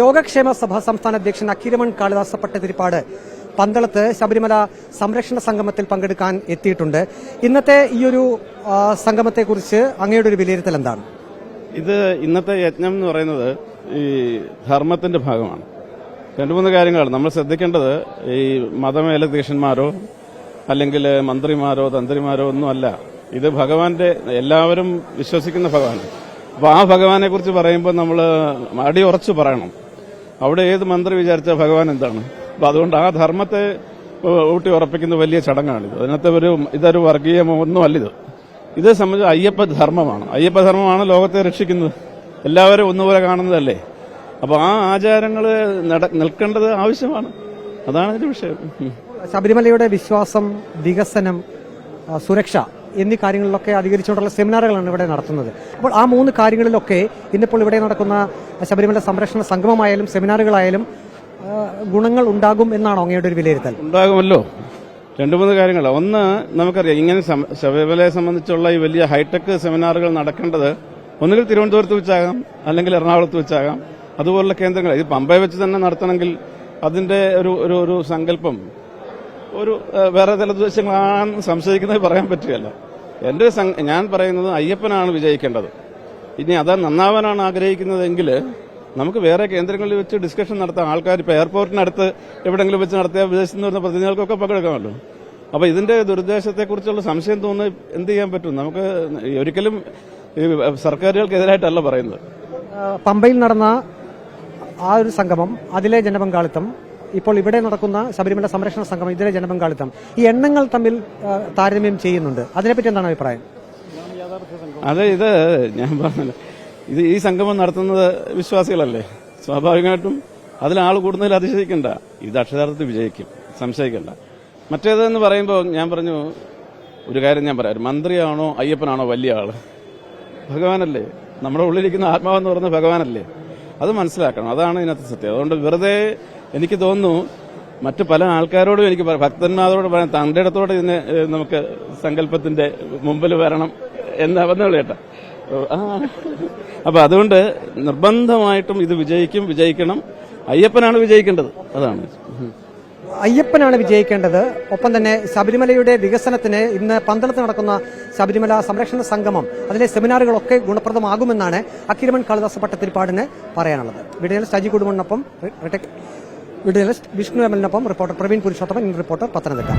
യോഗക്ഷേമ സഭ സംസ്ഥാന അധ്യക്ഷൻ അക്കിരമൺ കാളിദാസ പട്ടതിരിപ്പാട് പന്തളത്ത് ശബരിമല സംരക്ഷണ സംഗമത്തിൽ പങ്കെടുക്കാൻ എത്തിയിട്ടുണ്ട്. ഇന്നത്തെ ഈ ഒരു സംഗമത്തെ സംഗമത്തെക്കുറിച്ച് അങ്ങയുടെ ഒരു വിലയിരുത്തൽ എന്താണ്? ഇത് ഇന്നത്തെ യജ്ഞം എന്ന് പറയുന്നത് ഈ ധർമ്മത്തിന്റെ ഭാഗമാണ്. രണ്ടു മൂന്ന് കാര്യങ്ങളാണ്. നമ്മൾ ശ്രദ്ധിക്കേണ്ടത് ഈ മതമേലധ്യക്ഷന്മാരോ അല്ലെങ്കിൽ മന്ത്രിമാരോ തന്ത്രിമാരോ ഒന്നും അല്ല. ഇത് ഭഗവാന്റെ എല്ലാവരും വിശ്വസിക്കുന്ന ഭഗവാൻ അപ്പൊ ആ ഭഗവാനെ കുറിച്ച് പറയുമ്പോൾ നമ്മൾ അടി ഉറച്ചു പറയണം. അവിടെ ഏത് മന്ത്രി വിചാരിച്ച ഭഗവാൻ എന്താണ്? അപ്പൊ അതുകൊണ്ട് ആ ധർമ്മത്തെ ഊട്ടി ഉറപ്പിക്കുന്ന വലിയ ചടങ്ങാണിത്. അതിനകത്ത് ഒരു ഇതൊരു വർഗീയമോ ഒന്നും അല്ലിത് ഇത് സംബന്ധിച്ച് അയ്യപ്പ ധർമ്മമാണ്. അയ്യപ്പ ധർമ്മമാണ് ലോകത്തെ രക്ഷിക്കുന്നത്. എല്ലാവരും ഒന്നുപോലെ കാണുന്നതല്ലേ? അപ്പൊ ആ ആചാരങ്ങൾ നിൽക്കേണ്ടത് ആവശ്യമാണ്. അതാണ് ഇതിന്റെ വിഷയം. ശബരിമലയുടെ വിശ്വാസം വികസനം സുരക്ഷ എന്നീ കാര്യങ്ങളിലൊക്കെ അധികരിച്ചുകൊണ്ടുള്ള സെമിനാറുകളാണ് ഇവിടെ നടത്തുന്നത്. അപ്പോൾ ആ മൂന്ന് കാര്യങ്ങളിലൊക്കെ ഇന്നിപ്പോൾ ഇവിടെ നടക്കുന്ന ശബരിമല സംരക്ഷണ സംഗമമായാലും സെമിനാറുകളായാലും ഗുണങ്ങൾ ഉണ്ടാകും എന്നാണോ അങ്ങയുടെ ഒരു വിലയിരുത്തൽ. ഉണ്ടാകുമല്ലോ. രണ്ടു മൂന്ന് കാര്യങ്ങൾ ഒന്ന് നമുക്കറിയാം ഇങ്ങനെ ശബരിമലയെ സംബന്ധിച്ചുള്ള ഈ വലിയ ഹൈടെക് സെമിനാറുകൾ നടക്കേണ്ടത് ഒന്നുകിൽ തിരുവനന്തപുരത്ത് വെച്ചാകാം അല്ലെങ്കിൽ എറണാകുളത്ത് വെച്ചാകാം. അതുപോലുള്ള കേന്ദ്രങ്ങൾ ഇത് പമ്പയെ വെച്ച് തന്നെ നടത്തണമെങ്കിൽ അതിന്റെ ഒരു ഒരു സങ്കല്പം ഒരു വേറെ ചില ഉദ്ദേശങ്ങളാണെന്ന് സംശയിക്കുന്നത് പറയാൻ പറ്റുകയല്ല. എന്റെ ഞാൻ പറയുന്നത് അയ്യപ്പനാണ് വിജയിക്കേണ്ടത്. ഇനി അത് നന്നാവാനാണ് ആഗ്രഹിക്കുന്നതെങ്കിൽ നമുക്ക് വേറെ കേന്ദ്രങ്ങളിൽ വെച്ച് ഡിസ്കഷൻ നടത്താം. ആൾക്കാർ ഇപ്പോൾ എയർപോർട്ടിനടുത്ത് എവിടെയെങ്കിലും വെച്ച് നടത്തിയ വിദേശത്ത് വരുന്ന പ്രതിനിധികൾക്കൊക്കെ പങ്കെടുക്കാമല്ലോ. അപ്പോൾ ഇതിന്റെ ദുരുദ്ദേശത്തെക്കുറിച്ചുള്ള സംശയം തോന്നുന്നത് എന്ത് ചെയ്യാൻ പറ്റും? നമുക്ക് ഒരിക്കലും സർക്കാരുകൾക്കെതിരായിട്ടല്ല പറയുന്നത്. പമ്പയിൽ നടന്ന ആ ഒരു സംഗമം അതിലെ ജനപങ്കാളിത്തം ഇപ്പോൾ ഇവിടെ നടക്കുന്ന ശബരിമല സംരക്ഷണ സംഘം ഇതിലെ ജനപങ്കാളിത്തം ഈ എണ്ണങ്ങൾ തമ്മിൽ താരതമ്യം ചെയ്യുന്നുണ്ട്. അതിനെപ്പറ്റി എന്താണ് അഭിപ്രായം? അതെ ഇത് ഞാൻ പറഞ്ഞില്ല. ഇത് ഈ സംഗമം നടത്തുന്നത് വിശ്വാസികളല്ലേ? സ്വാഭാവികമായിട്ടും അതിൽ ആൾ കൂടുന്നതിൽ അതിശയിക്കണ്ട. ഇത് അക്ഷരാർത്ഥത്തിൽ വിജയിക്കും. സംശയിക്കണ്ട. മറ്റേതെന്ന് പറയുമ്പോൾ ഞാൻ പറഞ്ഞു ഒരു കാര്യം ഞാൻ പറയാം. മന്ത്രിയാണോ അയ്യപ്പനാണോ വലിയ ആൾ? ഭഗവാനല്ലേ? നമ്മുടെ ഉള്ളിലിരിക്കുന്ന ആത്മാവെന്ന് പറയുന്നത് ഭഗവാനല്ലേ? അത് മനസ്സിലാക്കണം. അതാണ് ഇതിനകത്ത് സത്യം. അതുകൊണ്ട് വെറുതെ എനിക്ക് തോന്നുന്നു മറ്റു പല ആൾക്കാരോടും എനിക്ക് ഭക്തന്മാരോട് പറയാം തന്റെ ഇടത്തോടെ ഇതിനെ നമുക്ക് സങ്കല്പത്തിന്റെ മുമ്പിൽ വരണം എന്ന് വന്നുള്ളൂ ചേട്ടാ. അപ്പൊ അതുകൊണ്ട് നിർബന്ധമായിട്ടും ഇത് വിജയിക്കും വിജയിക്കണം. അയ്യപ്പനാണ് വിജയിക്കേണ്ടത്. അതാണ്. അയ്യപ്പനാണ് വിജയിക്കേണ്ടത്. ഒപ്പം തന്നെ ശബരിമലയുടെ വികസനത്തിന് ഇന്ന് പന്തളത്ത് നടക്കുന്ന ശബരിമല സംരക്ഷണ സംഗമം അതിലെ സെമിനാറുകളൊക്കെ ഗുണപ്രദമാകുമെന്നാണ് അക്കിരമൺ കാളിദാസ പട്ടത്തിരിപ്പാടിന് പറയാനുള്ളത്. വീടുകളിൽ സജി കുടുംബനൊപ്പം വീഡിയോ വിഷ്ണു എമ്മലിനൊപ്പം റിപ്പോർട്ടർ പ്രവീൺ പുരുഷോത്തമൻ റിപ്പോർട്ടർ പത്തനംതിട്ട.